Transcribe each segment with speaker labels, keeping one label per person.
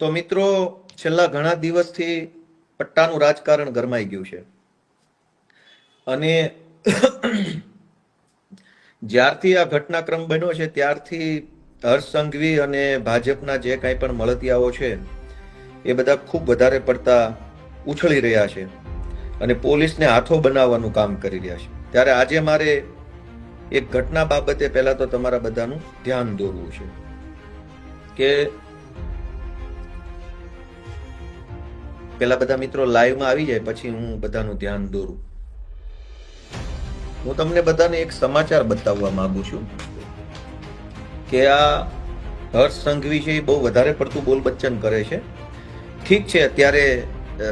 Speaker 1: તો મિત્રો, છેલ્લા ઘણા દિવસથી પટ્ટાનું રાજકારણ ગરમાઈ ગયું છે. અને જ્યારથી આ ઘટનાક્રમ બન્યો છે, ત્યારથી હર્ષ સંઘવી અને ભાજપના જે કાંઈ પણ મળતિયાઓ છે, એ બધા ખૂબ વધારે પડતા ઉછળી રહ્યા છે અને પોલીસને હાથો બનાવવાનું કામ કરી રહ્યા છે. ત્યારે આજે મારે એક ઘટના બાબતે પહેલાં તો તમારા બધાનું ધ્યાન દોરવું છે કે પેલા બધા મિત્રો લાઈવમાં આવી જાય, પછી હું બધાનું ધ્યાન દોરું. હું તમને બધાને એક સમાચાર બતાવવા માંગુ છું કે આ હર્ષ સંઘવી છે એ બહુ વધારે પડતું બોલ બચ્ચન કરે છે. ઠીક છે, અત્યારે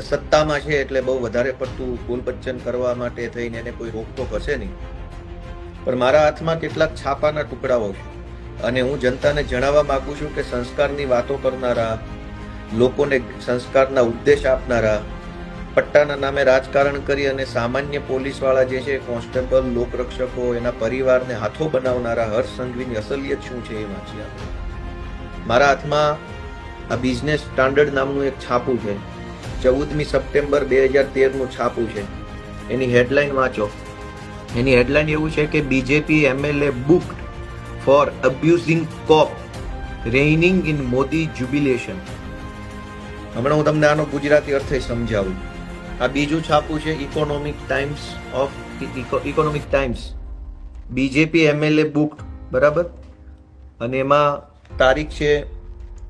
Speaker 1: સત્તામાં છે એટલે બહુ વધારે પડતું બોલ બચ્ચન કરવા માટે થઈને એને કોઈ રોકટોક હશે નહીં. પણ મારા હાથમાં કેટલાક છાપાના ટુકડાઓ છે અને હું જનતાને જણાવવા માગું છું કે સંસ્કારની વાતો કરનારા લોકોને સંસ્કારના ઉપદેશ આપનારા, પટ્ટાના નામે રાજકારણ કરી અને સામાન્ય પોલીસવાળા જે છે, કોન્સ્ટેબલ, લોકરક્ષકો, એના પરિવારને હાથો બનાવનારા હર્ષ સંઘવીની અસલિયત શું છે એ વાંચી આપણે મારા હાથમાં આ બિઝનેસ સ્ટાન્ડર્ડ નામનું એક છાપું છે. ચૌદમી સપ્ટેમ્બર બે હજાર તેરનું છાપું છે. એની હેડલાઇન વાંચો. એની હેડલાઇન એવું છે કે BJP MLA booked for abusing cop reigning in Modi jubilation હમણાં હું તમને આનો ગુજરાતી અર્થે સમજાવું. આ બીજું છાપું છે Economic Times of Economic Times BJP MLA book બરાબર? અને એમાં તારીખ છે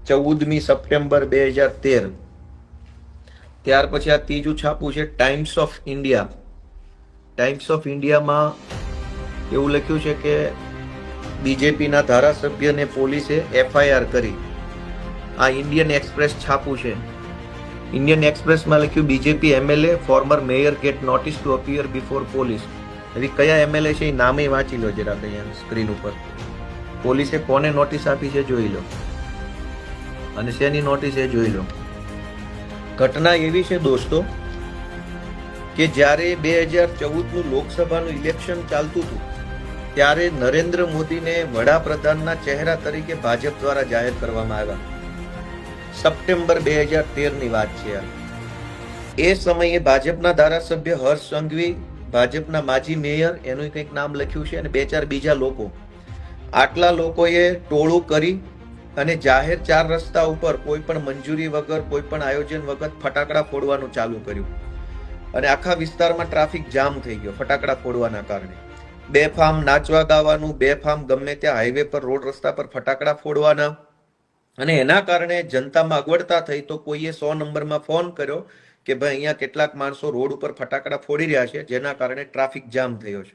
Speaker 1: ચૌદમી સપ્ટેમ્બર બે હજાર તેર. ત્યાર પછી આ ત્રીજું છાપું છે Times of India Times of ઇન્ડિયામાં એવું લખ્યું છે કે બીજેપીના ધારાસભ્યને પોલીસે એફઆઈઆર કરી. આ ઇન્ડિયન એક્સપ્રેસ છાપું છે. ઇન્ડિયન એક્સપ્રેસમાં લખ્યું, BJP MLA former mayor get notice to appear before police એવી કયા એમએલએ છે એ નામે વાંચી લો જરાક અહીંયા સ્ક્રીન ઉપર. પોલીસે કોને નોટિસ આપી છે જોઈ લો. અને શેની નોટિસ એ જોઈ લો. ઘટના એવી છે દોસ્તો કે જ્યારે બે હજાર ચૌદનું લોકસભાનું ઇલેક્શન ચાલતું હતું, ત્યારે નરેન્દ્ર મોદીને વડાપ્રધાનના ચહેરા તરીકે ભાજપ દ્વારા જાહેર કરવામાં આવ્યા. સપ્ટેમ્બર બે હજાર તેરની વાત છે એ સમયે ભાજપના ધારાસભ્ય હર્ષ સંઘવી, ભાજપના માજી મેયર, એનું કંઈક નામ લખ્યું છે અને બે ચાર બીજા લોકો. આટલા લોકોએ ટોળું કરી અને જાહેર ચાર રસ્તા ઉપર કોઈ પણ મંજૂરી વગર, કોઈ પણ આયોજન વગર ફટાકડા ફોડવાનું ચાલુ કર્યું. અને આખા વિસ્તારમાં ટ્રાફિક જામ થઈ ગયો ફટાકડા ફોડવાના કારણે. બેફામ નાચવા ગાવાનું બેફામ ગમે ત્યાં હાઈવે પર, રોડ રસ્તા પર ફટાકડા ફોડવાના અને એના કારણે જનતામાં અગવડતા થઈ તો કોઈએ સો નંબરમાં ફોન કર્યો કે ભાઈ, અહીંયા કેટલાક માણસો રોડ ઉપર ફટાકડા ફોડી રહ્યા છે, જેના કારણે ટ્રાફિક જામ થયો છે.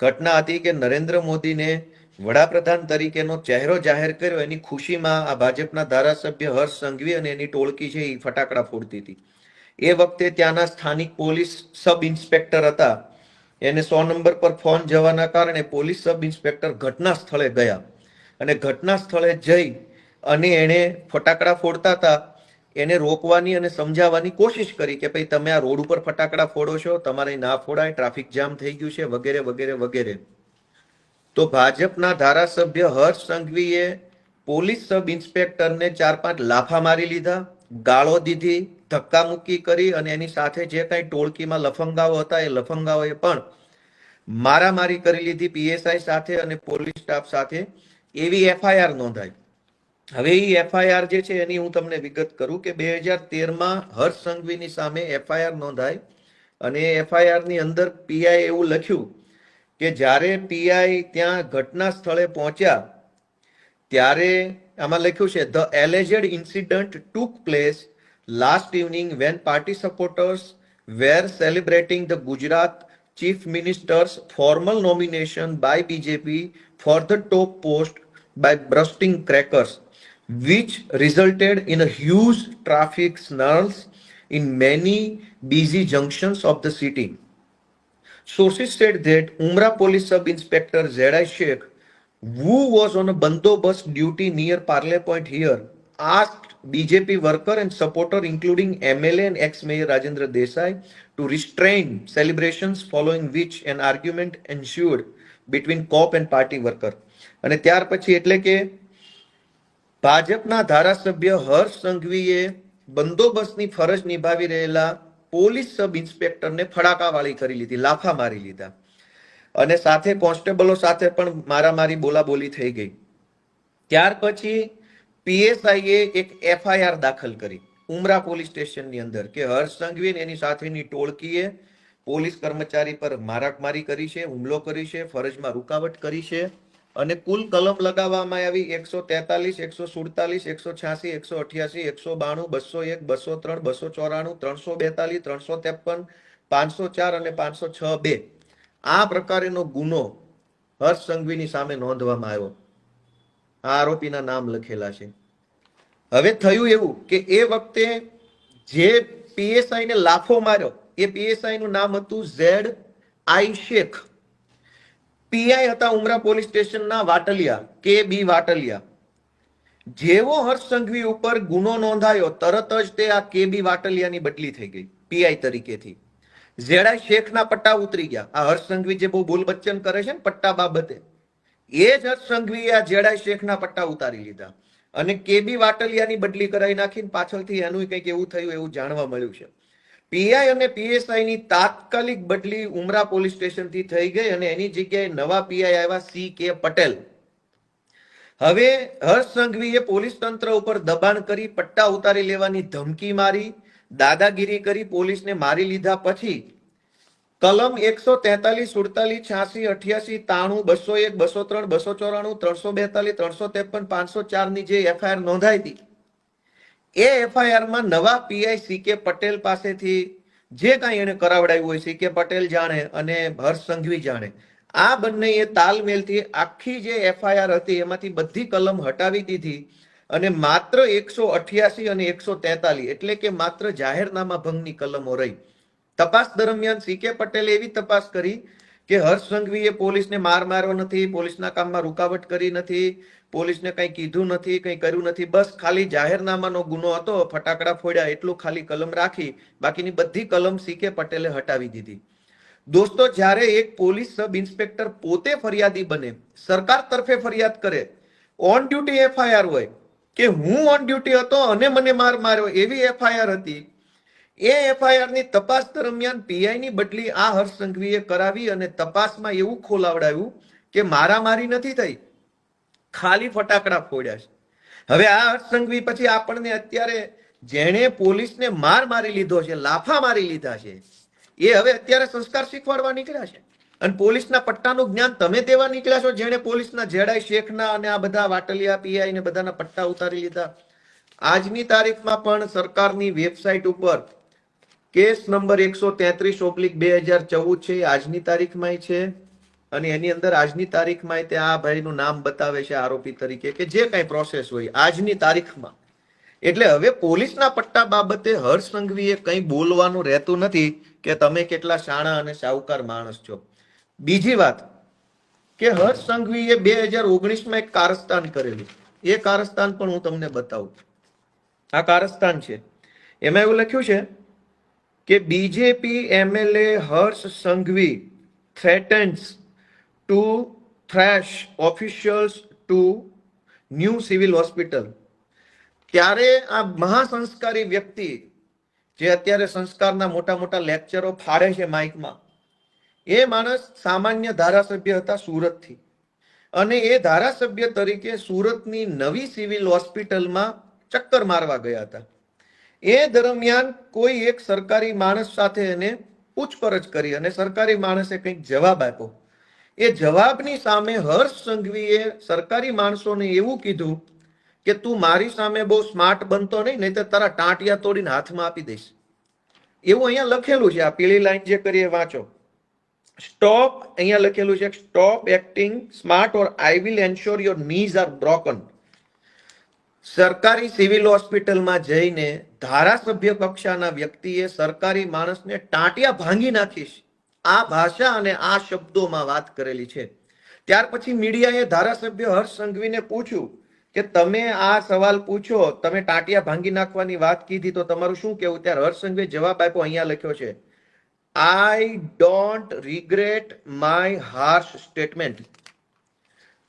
Speaker 1: ઘટના હતી કે નરેન્દ્ર મોદીને વડાપ્રધાન તરીકેનો ચહેરો જાહેર કર્યો, એની ખુશીમાં આ ભાજપના ધારાસભ્ય હર્ષ સંઘવી અને એની ટોળકી છે, એ ફટાકડા ફોડતી હતી. એ વખતે ત્યાંના સ્થાનિક પોલીસ સબ ઇન્સ્પેક્ટર હતા. એને સો નંબર પર ફોન જવાના કારણે પોલીસ સબ ઇન્સ્પેક્ટર ઘટના સ્થળે ગયા. અને ઘટના સ્થળે જઈ અને એણે ફટાકડા ફોડતા હતા. એને રોકવાની અને સમજાવવાની કોશિશ કરી કે ભાઈ, તમે આ રોડ ઉપર ફટાકડા ફોડો છો, તમારે ના ફોડાય, ટ્રાફિક જામ થઈ ગયું છે, વગેરે વગેરે વગેરે. તો ભાજપના ધારાસભ્ય હર્ષ સંઘવીએ પોલીસ સબ ઇન્સ્પેક્ટરને ચાર પાંચ લાફા મારી લીધા, ગાળો દીધી ધક્કા મુક્કી કરી અને એની સાથે જે કાંઈ ટોળકીમાં લફંગાઓ હતા, એ લફંગાઓએ પણ મારામારી કરી લીધી પીએસઆઈ સાથે અને પોલીસ સ્ટાફ સાથે. એવી એફઆઈઆર નોંધાઈ. હવે એ એફઆઈઆર જે છે એની હું તમને વિગત કરું કે બે હજાર તેરમાં હર્ષ સંઘવીની સામે એફઆઈઆર નોંધાય અને એફઆઈઆરની અંદર પીઆઈ એવું લખ્યું કે જ્યારે પીઆઈ ત્યાં ઘટના સ્થળે પહોંચ્યા ત્યારે આમાં લખ્યું છે the alleged incident took place last evening when party supporters were celebrating the Gujarat chief minister's formal nomination by BJP for the top post by bursting crackers, which resulted in a huge traffic snarls in many busy junctions of the city. Sources said that Umra Police Sub Inspector Zedai Sheikh, who was on a bandobast duty near Parley Point here, asked BJP worker and supporter, including MLA and ex-mayor Rajendra Desai, to restrain celebrations following which an argument ensued between cop and party worker. અને ત્યાર પછી એટલે કે ભાજપના ધારાસભ્ય હર્ષ સંઘવીએ બંદોબસ્તની ફરજ નિભાવી રહેલા પોલીસ સબ ઇન્સ્પેક્ટરને ફડાકાવાળી કરી લીધી, લાફા મારી લીધા. અને સાથે કોન્સ્ટેબલો સાથે પણ મારામારી બોલાબોલી થઈ ગઈ. ત્યાર પછી પીએસઆઈએ એક એફઆઈઆર દાખલ કરી ઉમરા પોલીસ સ્ટેશનની અંદર કે હર્ષ સંઘવી એની સાથેની ટોળકીએ પોલીસ કર્મચારી પર મારાકમારી કરી છે, હુમલો કરી છે, ફરજમાં રૂકાવટ કરી છે. અને કુલ કલમ લગાવવામાં આવી એકસો તેતાલીસ, એકસો સુડતાલીસ, એકસો છ્યાસી, એકસો અઠ્યાસી, એકસો બાણું, બસો એક, બસો ત્રણ, બસો ચોરાણું, ત્રણસો બેતાલીસ, ત્રણસો ત્રેપન, પાંચસો ચાર અને પાંચસો છ બે. આ પ્રકારેનો ગુનો હર્ષ સંઘવીની સામે નોંધવામાં આવ્યો. આ આરોપીના નામ લખેલા છે. હવે થયું એવું કે એ વખતે જે પીએસઆઈ ને લાફો માર્યો, એ પીએસઆઈ નું નામ હતું ઝેડ આઈ શેખ. પીઆઈ હતા ઉમરા પોલીસ સ્ટેશનના વાટલિયા, કે બી વાટલિયા. જેવો હર્ષ સંઘવી ઉપર ગુનો નોંધાયો, તરત જ તે આ કે બી વાટલિયાની બદલી થઈ ગઈ, પીઆઈ તરીકેથી. જેડાઈ શેખના પટ્ટા ઉતરી ગયા. આ હર્ષ સંઘવી જે બહુ બોલ બચ્ચન કરે છે ને, પટ્ટા બાબતે. એ જ હર્ષ સંઘવીએ આ જેડાઈ શેખના પટ્ટા ઉતારી લીધા. અને કેબી વાટલિયાની બદલી કરાવી નાખીને પાછળથી એનું કંઈક એવું થયું, એવું જાણવા મળ્યું છે. પીઆઈ અને પીએસઆઈ ની તાત્કાલિક બદલી ઉમરા પોલીસ સ્ટેશનથી થઈ ગઈ અને એની જગ્યાએ નવા પીઆઈ આવ્યા સી કે પટેલ. હવે હર્ષ સંઘવીએ પોલીસ તંત્ર ઉપર દબાણ કરી પટ્ટા ઉતારી લેવાની ધમકી મારી, દાદાગીરી કરી પોલીસને મારી લીધા પછી કલમ એકસો તેતાલીસ, સુડતાલીસ, છ્યાસી, અઠ્યાસી, તાણું, બસો એક, બસો ત્રણ, બસો ચોરાણું, ત્રણસો બેતાલીસ, ત્રણસો ત્રેપન, પાંચસો ચારની જે એફઆઈઆર નોંધાઈ હતી એ એફઆઈઆરમાં નવા પીઆઈ સી કે પટેલ પાસેથી જે કાંઈ એને કરાવડાવ્યું હોય, સી કે પટેલ જાણે અને હર્ષ સંઘવી જાણે, આ બંને એ તાલમેલથી આખી જે એફઆઈઆર હતી એમાંથી બધી કલમ હટાવી દીધી અને માત્ર એકસો અઠ્યાસી અને એકસો તેતાલીસ એટલે કે માત્ર જાહેરનામા ભંગની કલમો રહી. તપાસ દરમિયાન સી કે પટેલે એવી તપાસ કરી કે હર્ષ સંઘવીએ પોલીસને માર માર્યો નથી, પોલીસના કામમાં રૂકાવટ કરી નથી પોલીસને કંઈ કીધું નથી, કંઈ કર્યું નથી, બસ ખાલી જાહેરનામાનો ગુનો હતો, ફટાકડા ફોડ્યા, એટલું ખાલી કલમ રાખી, બાકીની બધી કલમ સી પટેલે હટાવી દીધી. દોસ્તો, જ્યારે એક પોલીસ સબ ઇન્સ્પેક્ટર પોતે ફરિયાદી બને, સરકાર તરફે ફરિયાદ કરે ઓન ડ્યુટી એફઆઈઆર હોય, કે હું ઓન ડ્યુટી હતો અને મને માર માર્યો, એવી એફઆઈઆર હતી, એ એફઆઈઆરની તપાસ દરમિયાન પીઆઈ ની બદલી આ હર્ષ સંઘવીએ કરાવી અને તપાસમાં એવું ખોલાવડાવ્યું કે મારામારી નથી થઈ. ખાલી ફટાકડા ફોડ્યા છે. હવે આ હર્ષ પછી આપણને અત્યારે જેણે પોલીસને માર મારી લીધો છે, લાફા મારી લીધા છે, એ હવે અત્યારે સંસ્કાર શીખવાડવા નીકળ્યા છે. અને પોલીસના પટ્ટાનું જ્ઞાન તમે દેવા નીકળ્યા છો, જેણે પોલીસના જેડાઈ શેખના અને આ બધા વાટલિયા, પીઆઈ ને બધાના પટ્ટા ઉતારી લીધા. આજની તારીખમાં પણ સરકારની વેબસાઇટ ઉપર કેસ નંબર એકસો તેત્રીસ ઓબ્લિક બે હજાર ચૌદ છે આજની તારીખમાં છે. અને એની અંદર આજની તારીખમાં તે આ ભાઈનું નામ બતાવે છે આરોપી તરીકે કે જે કાંઈ પ્રોસેસ હોય આજની તારીખમાં. એટલે હવે પોલીસના પટ્ટા બાબતે હર્ષ સંઘવીએ કંઈ બોલવાનું રહેતું નથી કે તમે કેટલા શાણા અને સાહુકાર માણસ છો. બીજી વાત કે હર્ષ સંઘવીએ બે હજાર ઓગણીસમાં એક કારસ્તાન કરેલું. એ કારસ્તાન પણ હું તમને બતાવું. આ કારસ્તાન છે. એમાં એવું લખ્યું છે કે BJP MLA Harsh Sanghavi threatens to thrash officials to new civil hospital ત્યારે આ મહાસંસ્કારી વ્યક્તિ, જે અત્યારે સંસ્કારના મોટા મોટા લેક્ચરો ફાડે છે માઇકમાં એ માણસ સામાન્ય ધારાસભ્ય હતા સુરતથી. અને એ ધારાસભ્ય તરીકે સુરતની નવી સિવિલ હોસ્પિટલમાં ચક્કર મારવા ગયા હતા. એ દરમિયાન કોઈ એક સરકારી માણસ સાથે એને પૂછપરછ કરી અને સરકારી માણસે કંઈક જવાબ આપ્યો. એ જવાબની સામે હર્ષ સંઘવીએ સરકારી માણસોને એવું કીધું કે તું મારી સામે બહુ સ્માર્ટ બનતો નહીં નહીં તો તારા ટાંટિયા તોડીને હાથમાં આપી દઈશ. એવું અહીંયા લખેલું છે, આ પીળી લાઈન જે કરીએ વાંચો. સ્ટોપ અહીંયા લખેલું છે stop acting smart or I will ensure your knees are broken સરકારી સિવિલ હોસ્પિટલમાં જઈને ધારાસભ્ય કક્ષાના વ્યક્તિએ સરકારી માણસને ટાંટિયા ભાંગી નાખીશ. આ ભાષા અને આ શબ્દોમાં વાત કરેલી છે. ત્યાર પછી મીડિયાએ ધારાસભ્ય હર્ષ સંઘવીને પૂછ્યું કે તમે આ સવાલ પૂછો, તમે ટાંટિયા ભાંગી નાખવાની વાત કીધી તો તમારું શું કેવું ત્યારે હર્ષ સંઘવીએ જવાબ આપ્યો, અહીંયા લખ્યો છે I don't regret my harsh statement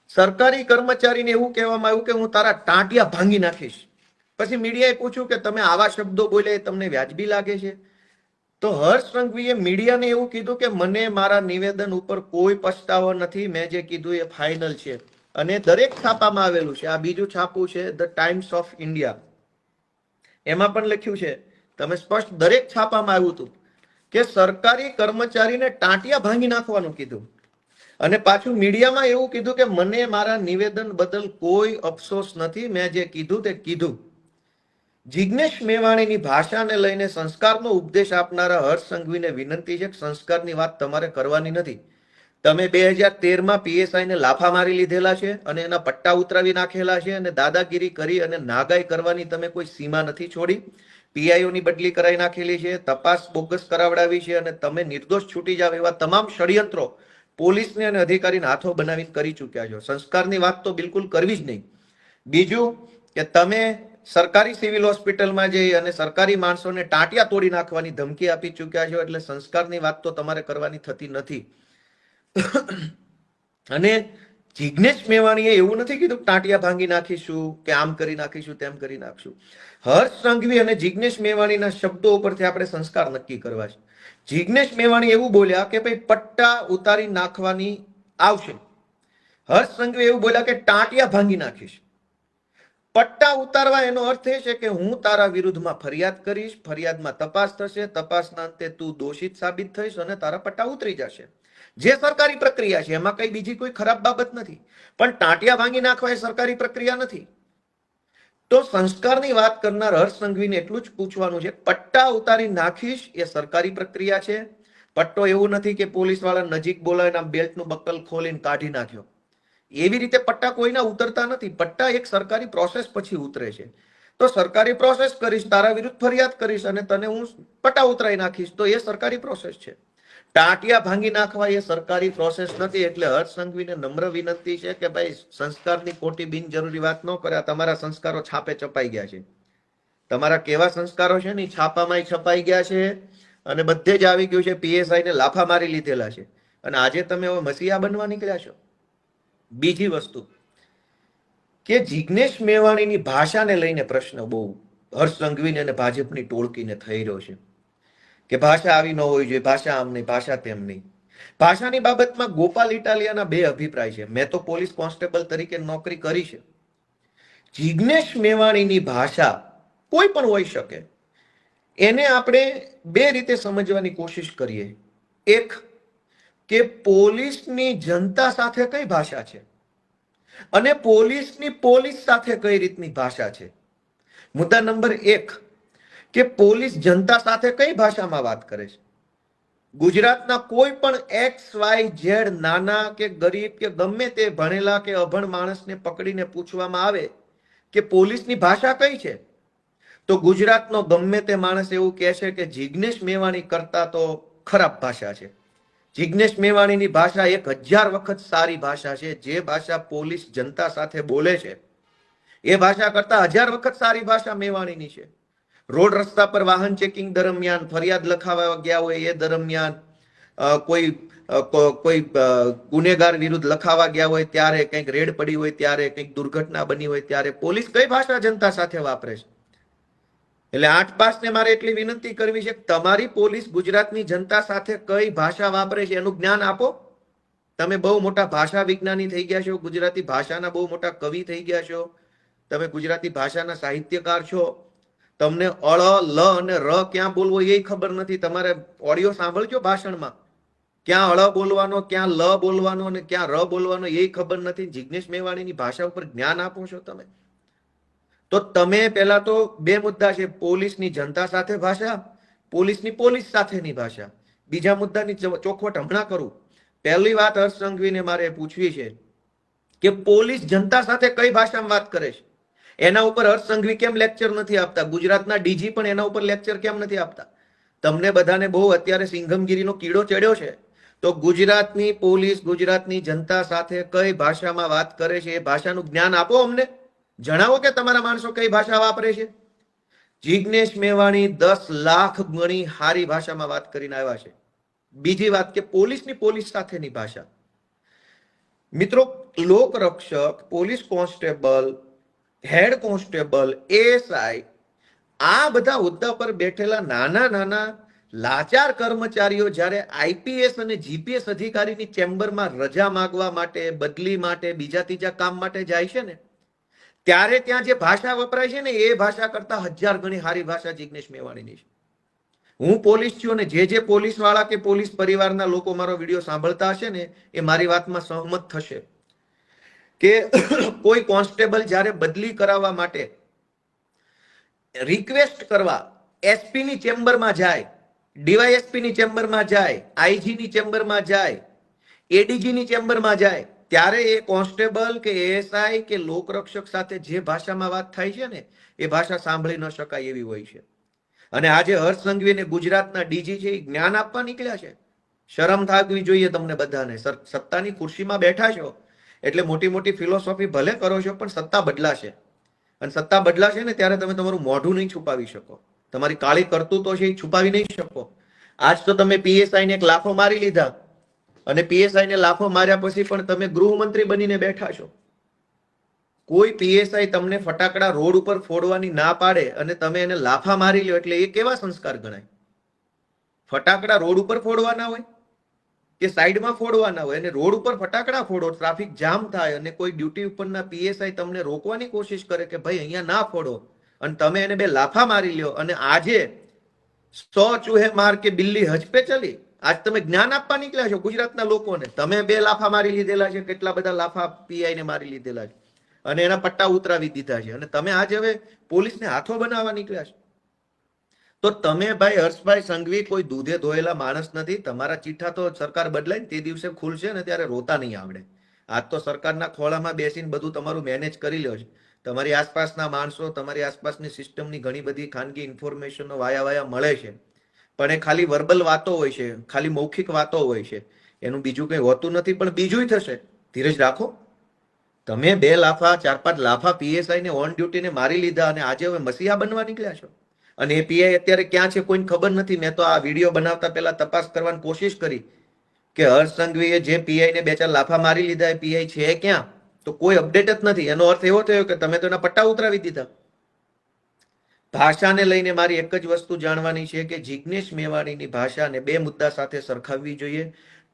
Speaker 1: સરકારી કર્મચારીને એવું કહેવામાં આવ્યું કે હું તારા ટાંટિયા ભાંગી નાખીશ. પછી મીડિયાએ પૂછ્યું કે તમે આવા શબ્દો બોલ્યા એ તમને વ્યાજબી લાગે છે? તો હર્ષ સંઘવીએ મીડિયાને એવું કીધું કે મને મારા નિવેદન ઉપર કોઈ પછતાવો નથી, મેં જે કીધું એ ફાઇનલ છે. અને દરેક છાપામાં આવેલું છે. આ બીજું છાપું છે ધ ટાઈમ્સ ઓફ ઇન્ડિયા એમાં પણ લખ્યું છે, તમે સ્પષ્ટ દરેક છાપામાં આવ્યું હતું કે સરકારી કર્મચારીને ટાંટિયા ભાંગી નાખવાનું કીધું. અને પાછું મીડિયામાં એવું કીધું કે મને મારા નિવેદન બદલ કોઈ અફસોસ નથી, મેં જે કીધું તે કીધું. જિજ્ઞેશ મેવાણીની ભાષાને લઈને સંસ્કારનો ઉપદેશ આપનારા હર્ષ સંઘવીને વિનંતી છે કે સંસ્કારની વાત તમારે કરવાની નથી. તમે બે હજાર તેરમાં પીએસઆઈને લાફા મારી લીધેલા છે અને એના પટ્ટા ઉતરાવી નાખેલા છે અને દાદાગીરી કરી અને નાગાઈ કરવાની તમે કોઈ સીમા નથી છોડી. પીઆઈઓની બદલી કરાવી નાખેલી છે, તપાસ બોગસ કરાવડાવી છે અને તમે નિર્દોષ છૂટી જાવ એવા તમામ ષડયંત્રો પોલીસને અને અધિકારીને હાથો બનાવીને કરી ચૂક્યા છો. સંસ્કારની વાત તો બિલકુલ કરવી જ નહીં. બીજું કે તમે સરકારી સિવિલ હોસ્પિટલમાં જઈ અને સરકારી માણસોને ટાંટિયા તોડી નાખવાની ધમકી આપી ચૂક્યા છો એટલે સંસ્કારની વાત તો તમારે કરવાની થતી નથી. અને જિજ્ઞેશ મેવાણીએ એવું નથી કીધું ટાંટિયા ભાંગી નાખીશું, કે આમ કરી નાખીશું, તેમ કરી નાખશું. હર્ષ સંઘવી અને જિજ્ઞેશ મેવાણીના શબ્દો ઉપરથી આપણે સંસ્કાર નક્કી કરવા છે. જિજ્ઞેશ મેવાણી એવું બોલ્યા કે ભાઈ, પટ્ટા ઉતારી નાખવાની આવશે. હર્ષ સંઘવી એવું બોલ્યા કે ટાંટિયા ભાંગી નાખીશ. પટ્ટા ઉતારવા એનો અર્થ એ છે કે હું તારા વિરુદ્ધમાં ફરિયાદ કરીશ, ફરિયાદમાં તપાસ થશે, તપાસના અંતે તું દોષિત સાબિત થઈશ અને તારા પટ્ટા ઉતરી જશે. જે સરકારી પ્રક્રિયા છે, એમાં કઈ બીજી કોઈ ખરાબ બાબત નથી. પણ ટાંટિયા ભાંગી નાખવા એ સરકારી પ્રક્રિયા નથી. તો સંસ્કારની વાત કરનાર હર્ષ સંઘવીને એટલું જ પૂછવાનું છે, પટ્ટા ઉતારી નાખીશ એ સરકારી પ્રક્રિયા છે? પટ્ટો એવું નથી કે પોલીસવાળા નજીક બોલાવીને બેલ્ટનું બકલ ખોલીને કાઢી નાખ્યો. એવી રીતે પટ્ટા કોઈના ઉતરતા નથી. પટ્ટા એક સરકારી પ્રોસેસ પછી ઉતરે છે. તો સરકારી પ્રોસેસ કરીશ, તારા વિરુદ્ધ ફરિયાદ કરીશ અને તને હું પટ્ટા ઉતરાઈ નાખીશ, તો એ સરકારી પ્રોસેસ છે. ટાંટિયા ભાંગી નાખવા એ સરકારી પ્રોસેસ નથી, એટલે હર્ષ સંઘવીને નમ્ર વિનંતી છે કે ભાઈ સંસ્કારની ખોટી બિનજરૂરી વાત ન કરે તમારા સંસ્કારો છાપે ચપાઈ ગયા છે. તમારા કેવા સંસ્કારો છે ને છાપામાં છપાઈ ગયા છે અને બધે જ આવી ગયું છે પીએસઆઈ ને લાફા મારી લીધેલા છે. અને આજે તમે હવે મસીહા બનવા નીકળ્યા છો. બીજી વસ્તુ કે જિજ્ઞેશ મેવાણીની ભાષાને લઈને પ્રશ્ન બહુ હર્ષ સંઘવીને અને ભાજપની ટોળકીને થઈ રહ્યો છે કે ભાષા આવી ન હોવી જોઈએ, ભાષા આમ નહીં, ભાષા તેમ નહીં. ભાષાની બાબતમાં ગોપાલ ઇટાલિયાના બે અભિપ્રાય છે. મેં તો પોલીસ કોન્સ્ટેબલ તરીકે નોકરી કરી છે. જિજ્ઞેશ મેવાણીની ભાષા કોઈ પણ હોઈ શકે. એને આપણે બે રીતે સમજવાની કોશિશ કરીએ. એક કે પોલીસની જનતા સાથે કઈ ભાષા છે? અને પોલીસની પોલીસ સાથે કઈ રીતની ભાષા છે? મુદ્દા નંબર એક, કે પોલીસ જનતા સાથે કઈ ભાષામાં વાત કરે છે? ગુજરાતના કોઈ પણ એક્સ, વાય, ઝેડ, નાના કે ગરીબ કે ગમે તે ભણેલા કે અભણ માણસને પકડીને પૂછવામાં આવે કે પોલીસની ભાષા કઈ છે? તો ગુજરાતનો ગમે તે માણસ એવું કહે છે કે જિજ્ઞેશ મેવાણી કરતા તો ખરાબ ભાષા છે. જિજ્ઞેશ મેવાણીની ભાષા એક હજાર વખત સારી ભાષા છે. જે ભાષા પોલીસ જનતા સાથે બોલે છે, એ ભાષા કરતા હજાર વખત સારી ભાષા મેવાણીની છે. રોડ રસ્તા પર વાહન ચેકિંગ દરમિયાન ફરિયાદ લખાવા ગયા હોય એ દરમિયાન કોઈ કોઈ ગુનેગાર વિરુદ્ધ લખાવા ગયા હોય ત્યારે કંઈક રેડ પડી હોય, ત્યારે કંઈક દુર્ઘટના બની હોય, ત્યારે પોલીસ કઈ ભાષા જનતા સાથે વાપરે છે? એટલે આઠ પાસને મારે એટલી વિનંતી કરવી છે તમારી પોલીસ ગુજરાતની જનતા સાથે કઈ ભાષા વાપરે છે એનું જ્ઞાન આપો. તમે બહુ મોટા ભાષા વિજ્ઞાની થઈ ગયા છો, ગુજરાતી ભાષાના બહુ મોટા કવિ થઈ ગયા છો, તમે ગુજરાતી ભાષાના સાહિત્યકાર છો, તમને અળ, લ અને ર ક્યાં બોલવો એ ખબર નથી, તમારે ઓડિયો સાંભળજો ભાષણમાં. ક્યાં અળ બોલવાનો, ક્યાં લ બોલવાનો અને ક્યાં ર બોલવાનો એ ખબર નથી. જિજ્ઞેશ મેવાણીની ભાષા ઉપર જ્ઞાન આપો છો તમે. તો તમે પહેલા તો બે મુદ્દા છે, પોલીસની જનતા સાથે ભાષા પોલીસની પોલીસ સાથેની ભાષા બીજા મુદ્દાની ચોખવટ હમણાં કરું. પહેલી વાત હર્ષ સંઘવીને મારે પૂછવી છે કે પોલીસ જનતા સાથે કઈ ભાષામાં વાત કરે છે? એના ઉપર હર્ષ સંઘવી કેમ લેક્ચર નથી આપતા? ગુજરાતના ડીજી પણ એના ઉપર લેક્ચર કેમ નથી આપતા? તમને બધાને બહુ અત્યારે સિંઘમગીરીનો કીડો ચડ્યો છે. તો ગુજરાતની પોલીસ, ગુજરાતની જનતા સાથે કઈ ભાષામાં વાત કરે છે? એ ભાષાનું જ્ઞાન આપો અમને. જણાવો કે તમારા માણસો કઈ ભાષા વાપરે છે? જિજ્ઞેશ મેવાણી દસ લાખ ગણી હારી ભાષામાં વાત કરીને આવ્યા છે. બીજી વાત કે પોલીસની પોલીસ સાથેની ભાષા. મિત્રો, લોકરક્ષક, police constable, head constable, ASI, આ બધા હોદ્દા પર બેઠેલા નાના નાના લાચાર કર્મચારીઓ જ્યારે આઈપીએસ અને જીપીએસ અધિકારીની ચેમ્બરમાં રજા માગવા માટે, બદલી માટે, બીજા ત્રીજા કામ માટે જાય છે ને ત્યારે ત્યાં જે ભાષા વપરાય છે ને, એ ભાષા કરતા હજાર ગણી સારી ભાષા જિગ્નેશ મેવાણીની છે. હું પોલીસ છું અને જે જે પોલીસવાળા કે પોલીસ પરિવારના લોકો મારો વીડિયો સાંભળતા હશે ને, એ મારી વાતમાં સહમત થશે. કે કોઈ કોન્સ્ટેબલ જ્યારે બદલી કરાવવા માટે રિક્વેસ્ટ કરવા એસપી ની ચેમ્બરમાં જાય ડીવાયએસપી ની ચેમ્બરમાં જાય આઈજી ની ચેમ્બરમાં જાય એડીજી ની ચેમ્બરમાં જાય ત્યારે એ કોન્સ્ટેબલ કે એએસઆઈ કે લોકરક્ષક સાથે જે ભાષામાં વાત થાય છે ને, એ ભાષા સાંભળી ન શકાય એવી હોય છે. અને આજે હર્ષ ને ગુજરાતના ડીજી છે એ જ્ઞાન આપવા નીકળ્યા છે, શરમ થાકવી જોઈએ તમને બધાને. સત્તાની ખુરશીમાં બેઠા છો, એટલે મોટી મોટી ફિલોસોફી ભલે કરો છો, પણ સત્તા બદલાશે. અને સત્તા બદલાશે ને ત્યારે તમે તમારું મોઢું નહીં છુપાવી શકો. તમારી કાળી કરતૂતો છે એ છુપાવી નહીં શકો. આજ તો તમે પીએસઆઈ ને એક લાફો મારી લીધા. અને પીએસઆઈ ને લાફો માર્યા પછી પણ તમે ગૃહમંત્રી બનીને બેઠા છો. કોઈ પીએસઆઈ તમને ફટાકડા રોડ ઉપર ફોડવાની ના પાડે અને તમે એને લાફા મારી લો એટલે એ કેવા સંસ્કાર ગણાય? ફટાકડા રોડ ઉપર ફોડવાના હોય કે સાઈડમાં ફોડવાના હોય? અને રોડ ઉપર ફટાકડા ફોડો, ટ્રાફિક જામ થાય અને કોઈ ડ્યુટી ઉપરના પીએસઆઈ તમને રોકવાની કોશિશ કરે કે ભાઈ અહીંયા ના ફોડો અને તમે એને બે લાફા મારી લ્યો અને આજે સો ચૂહે માર કે બિલ્લી હજ પે ચલી? આજ તમે જ્ઞાન આપવા નીકળ્યા છો ગુજરાતના લોકોને. તમે બે લાફા મારી લીધેલા છે, કેટલા બધા લાફા પીઆઈ ને મારી લીધેલા છે. અને એના પટ્ટા ઉતરાવી દીધા છે. અને તમે આજે હવે પોલીસને હાથો બનાવવા નીકળ્યા છો. તો તમે ભાઈ હર્ષભાઈ સંઘવી કોઈ દૂધે ધોયેલા માણસ નથી. તમારા ચીઠા તો સરકાર બદલાય તે દિવસે ખુલશે ને ત્યારે રોતા નહીં આવડે. આજ તો સરકારના ખોળામાં બેસીને બધું તમારું મેનેજ કરી લ્યો છે. તમારી આસપાસના માણસો, તમારી આસપાસની સિસ્ટમની ઘણી બધી ખાનગી ઇન્ફોર્મેશનો વાયા વાયા મળે છે. પણ એ ખાલી વર્બલ વાતો હોય છે, ખાલી મૌખિક વાતો હોય છે. એનું બીજું કંઈ હોતું નથી, પણ બીજું થશે. ધીરજ રાખો. તમે બે લાફા, ચાર પાંચ લાફા પીએસઆઈ ને ઓન ડ્યુટીને મારી લીધા અને આજે હવે મસીહા બનવા નીકળ્યા છો. અને એ પીઆઈ અત્યારે ક્યાં છે કોઈને ખબર નથી, મેં તો આ વીડિયો બનાવતા પહેલા તપાસ કરવાની કોશિશ કરી કે હર્ષ સંઘવીએ જે પીઆઈ ને બે ચાર લાફા મારી લીધા, એ પીઆઈ છે ક્યાં? તો કોઈ અપડેટ જ નથી. એનો અર્થ એવો થયો કે તમે તો એના પટ્ટા ઉતરાવી દીધા. ભાષાને લઈને મારી એક જ વસ્તુ જાણવાની છે કે જિજ્ઞેશ મેવાણીની ભાષાને બે મુદ્દા સાથે સરખાવવી જોઈએ.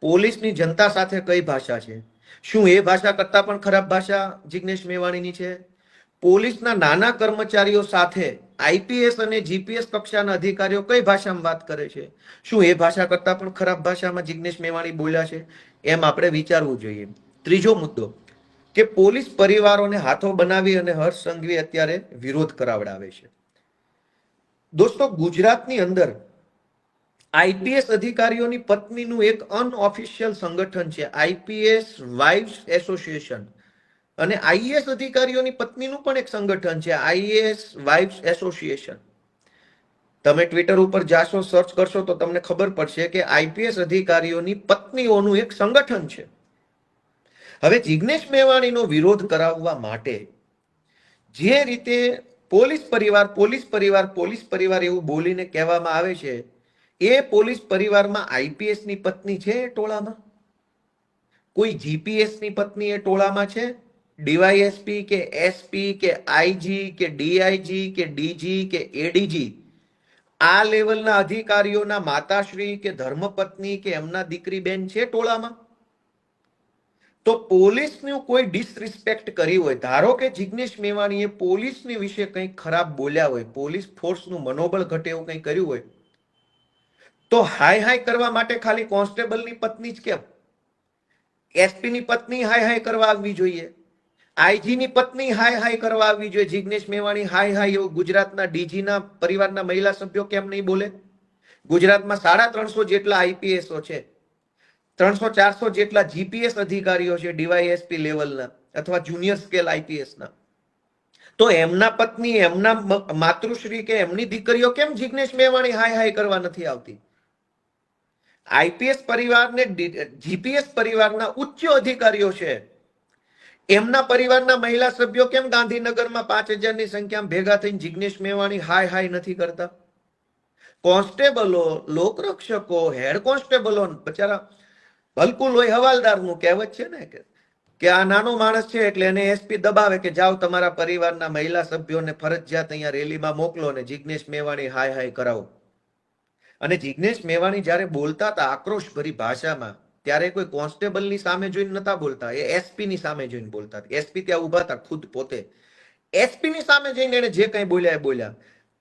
Speaker 1: પોલીસની જનતા સાથે કઈ ભાષા છે? શું એ ભાષા કરતા પણ ખરાબ ભાષા જિગ્નેશ મેવાણીની છે? પોલીસના નાના કર્મચારીઓ સાથે આઈપીએસ અને જીપીએસ કક્ષાના અધિકારીઓ કઈ ભાષામાં વાત કરે છે? શું એ ભાષા કરતા પણ ખરાબ ભાષામાં જિગ્નેશ મેવાણી બોલ્યા છે? એમ આપણે વિચારવું જોઈએ. ત્રીજો મુદ્દો, કે પોલીસ પરિવારોને હાથો બનાવી અને હર્ષ સંઘવી અત્યારે વિરોધ કરાવડાવે છે. દોસ્તો, ગુજરાતની અંદર આઈપીએસ અધિકારીઓની પત્નીનું એક અનઓફિશિયલ સંગઠન છે, આઈપીએસ વાઇફ્સ એસોસિએશન. અને આઈએએસ અધિકારીઓની પત્નીનું પણ એક સંગઠન છે, આઈએએસ વાઇફ્સ એસોસિએશન. તમે ટ્વિટર ઉપર જાશો સર્ચ કરશો, તો તમને ખબર પડશે કે આઈપીએસ અધિકારીઓની પત્નીઓનું એક સંગઠન છે. હવે જિગ્નેશ મેવાણીનો વિરોધ કરાવવા માટે જે રીતે પોલીસ પરિવાર પોલીસ પરિવાર પોલીસ પરિવાર એવું બોલીને કહેવામાં આવે છે, એ પોલીસ પરિવારમાં આઈપીએસની પત્ની છે એ ટોળામાં? કોઈ જીપીએસની પત્ની એ ટોળામાં છે? ડીવાયએસપી કે એસપી કે આઈજી કે ડીઆઈજી કે ડીજી કે એડીજી? આ લેવલના અધિકારીઓના માતાશ્રી કે ધર્મપત્ની કે એમના દીકરી બેન છે ટોળામાં? તો પોલીસનું કોઈ ડિસરિસ્પેક્ટ કરી હોય, ધારો કે જિગ્નેશ મેવાણીએ પોલીસની વિશે કંઈક ખરાબ બોલ્યા હોય, પોલીસ ફોર્સનું મનોબળ ઘટે એવું કંઈ કર્યું હોય, તો હાય હાય કરવા માટે ખાલી કોન્સ્ટેબલની પત્ની જ કેમ? એસપીની પત્ની હાય હાય કરવા આવવી જોઈએ, આઈજીની પત્ની હાય હાય કરવા આવવી જોઈએ, જિગ્નેશ મેવાણી હાય હાય એવું ગુજરાતના ડીજીના પરિવારના મહિલા સભ્યો કેમ નહીં બોલે? ગુજરાતમાં સાડા ત્રણસો જેટલા આઈપીએસઓ છે ત્રણસો, ચારસો જેટલા જીપીએસ અધિકારીઓ છે ડીવાયએસપી લેવલના અથવા જુનિયર સ્કેલ આઈપીએસના તો એમના પત્ની, એમના માતૃશ્રી કે એમની દીકરીઓ કેમ જિગ્નેશ મેવાણી હાય હાય કરવા નથી આવતી? આઈપીએસ પરિવારને જીપીએસ પરિવારના ઉચ્ચ અધિકારીઓ છે. એમના પરિવારના મહિલા સભ્યો કેમ ગાંધીનગરમાં પાંચ હજારની સંખ્યામાં ભેગા થઈને જિગ્નેશ મેવાણી હાય હાય નથી કરતા? કોન્સ્ટેબલો, લોકરક્ષકો, હેડ કોન્સ્ટેબલો, બચારા હલકુલ હોય હવાલદારનું કહેવત છે ને કે કે આ નાનો માણસ છે એટલે એને એસપી દબાવે કે જાઓ તમારા પરિવારના મહિલા સભ્યોને ફરજિયાત અહીંયા રેલીમાં મોકલો અને જિજ્ઞેશ મેવાણી હાય હાય કરાવો. અને જિજ્ઞેશ મેવાણી જ્યારે બોલતા હતા આક્રોશભરી ભાષામાં, ત્યારે કોઈ કોન્સ્ટેબલની સામે જોઈને નતા બોલતા, એ એસપી ની સામે જોઈને બોલતા એસપી ત્યાં ઊભા હતા ખુદ પોતે. એસપી ની સામે જઈને એને જે કંઈ બોલ્યા એ બોલ્યા.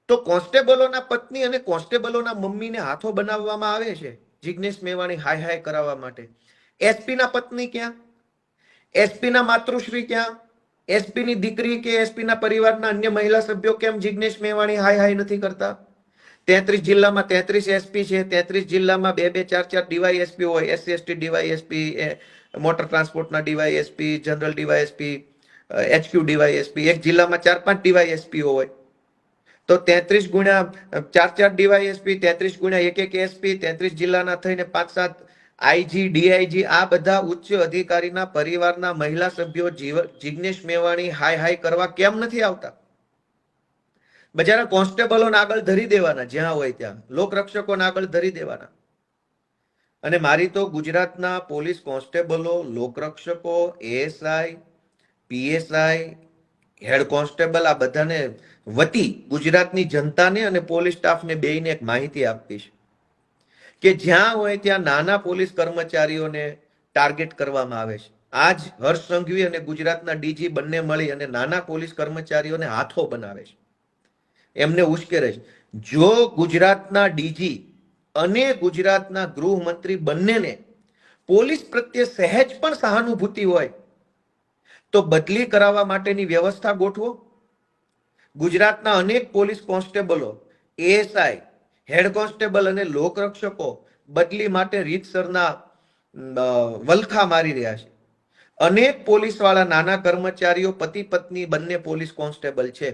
Speaker 1: તો કોન્સ્ટેબલોના પત્ની અને કોન્સ્ટેબલોના મમ્મીને હાથો બનાવવામાં આવે છે. જિજ્ઞેશ મેવાણી હાય હાય કરાવવા માટે. એસપી ના પત્ની ક્યાં? એસપી ના માતૃશ્રી ક્યાં? એસપી ની દીકરી કે એસપી ના પરિવારના અન્ય મહિલા સભ્યો કેમ જિગ્નેશ મેવાણી હાય હાય નથી કરતા? તેત્રીસ જિલ્લામાં તેત્રીસ એસપી છે, તેત્રીસ જિલ્લામાં બે બે, ચાર ચાર ડીવાય એસપી હોય. SC, ST DY SP motor ટ્રાન્સપોર્ટના DY SP general DY SP HQ DY SP એક જિલ્લામાં ચાર, પાંચ ડીવાય એસપી હોય. તો તેત્રીસ ગુણ્યા ચાર ચાર ડીવાય એસપી તેત્રીસ ગુણ્યા એક એક એસપી, તેત્રીસ જિલ્લાના થઈને પાંચ સાત આઈજી ડીઆઈજી આ બધા ઉચ્ચ અધિકારીના પરિવારના મહિલા સભ્યો જિગ્નેશ મેવાણી હાય હાય કરવા કેમ નથી આવતા? બજારા કોન્સ્ટેબલોને આગળ ધરી દેવાના, જ્યાં હોય ત્યાં. લોકરક્ષકોને આગળ ધરી દેવાના. અને મારી તો ગુજરાતના પોલીસ કોન્સ્ટેબલો, લોકરક્ષકો, એએસઆઈ, પીએસઆઈ, હેડ કોન્સ્ટેબલ આ બધાને વતી ગુજરાતની જનતાને અને પોલીસ સ્ટાફને બેયને એક માહિતી આપવી કે જ્યાં હોય ત્યાં નાના પોલીસ કર્મચારીઓને ટાર્ગેટ કરવામાં આવે છે. આજ હર્ષ સંઘવી અને ગુજરાતના ડીજી બંને મળી અને નાના પોલીસ કર્મચારીઓને હાથો બનાવે છે. એમને ઉશ્કેરે છે. જો ગુજરાતના ડીજી અને ગુજરાતના ગૃહમંત્રી બંનેને પોલીસ પ્રત્યે સહેજ પણ સહાનુભૂતિ હોય, તો બદલી કરાવવા માટેની વ્યવસ્થા ગોઠવો. ગુજરાતના અનેક પોલીસ કોન્સ્ટેબલો, એએસઆઈ, હેડ કોન્સ્ટેબલ અને લોકરક્ષકો બદલી માટે રીતસરના વલખા મારી રહ્યા છે. અનેક પોલીસવાળા નાના કર્મચારીઓ, પતિ પત્ની બંને પોલીસ કોન્સ્ટેબલ છે.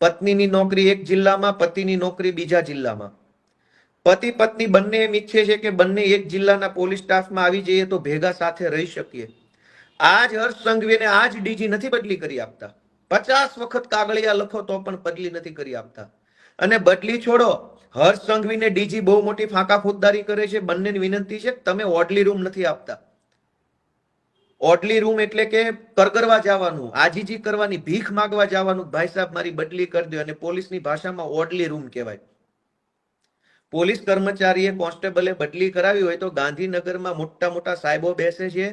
Speaker 1: પત્નીની નોકરી એક જિલ્લામાં, પતિની નોકરી બીજા જિલ્લામાં. પતિ પત્ની બંને એમ ઈચ્છે છે કે બંને એક જિલ્લાના પોલીસ સ્ટાફમાં આવી જઈએ તો ભેગા સાથે રહી શકીએ. આજ હર્ષ સંઘવીને આજ ડીજી નથી બદલી કરી આપતા. પચાસ વખત કાગળિયા લખો તો પણ બદલી નથી કરી આપતા. અને બદલી છોડો, હર્ષ સંઘવીને ડીજી બહુ મોટી ફાંકા ફોજદારી કરે છે, બંનેની વિનંતી છે તમે ઓડલી રૂમ નથી આપતા. ઓડલી રૂમ એટલે કે કરગરવા જવાનું, આજીજી કરવાની, ભીખ માંગવા જવાનું. ભાઈ સાહેબ, મારી બદલી કરી દો અને પોલીસની ભાષામાં ઓડલી રૂમ કહેવાય. પોલીસ કર્મચારીએ કોન્સ્ટેબલે બદલી કરાવી હોય તો ગાંધીનગરમાં મોટા મોટા સાહેબો બેસે છે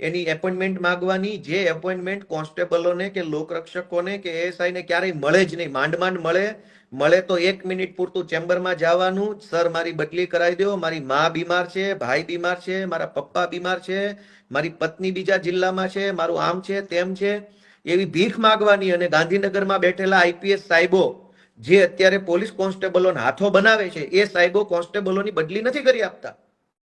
Speaker 1: એની એપોઇન્ટમેન્ટ માંગવાની, જે એપોઇન્ટમેન્ટ કોન્સ્ટેબલોને કે લોકરક્ષકોને કે એએસઆઈ ને ક્યારેય મળે જ નહીં. માંડ માંડ મળે. મળે તો એક મિનિટ પૂરતું ચેમ્બરમાં જવાનું. સર, મારી બદલી કરાવી દો. મારી મા બીમાર છે, ભાઈ બીમાર છે, મારા પપ્પા બીમાર છે, મારી પત્ની બીજા જિલ્લામાં છે, મારું આમ છે, તેમ છે. એવી ભીખ માંગવાની અને ગાંધીનગરમાં બેઠેલા આઈપીએસ સાહેબો, જે અત્યારે પોલીસ કોન્સ્ટેબલોને હાથો બનાવે છે, એ સાહેબો કોન્સ્ટેબલોની બદલી નથી કરી આપતા.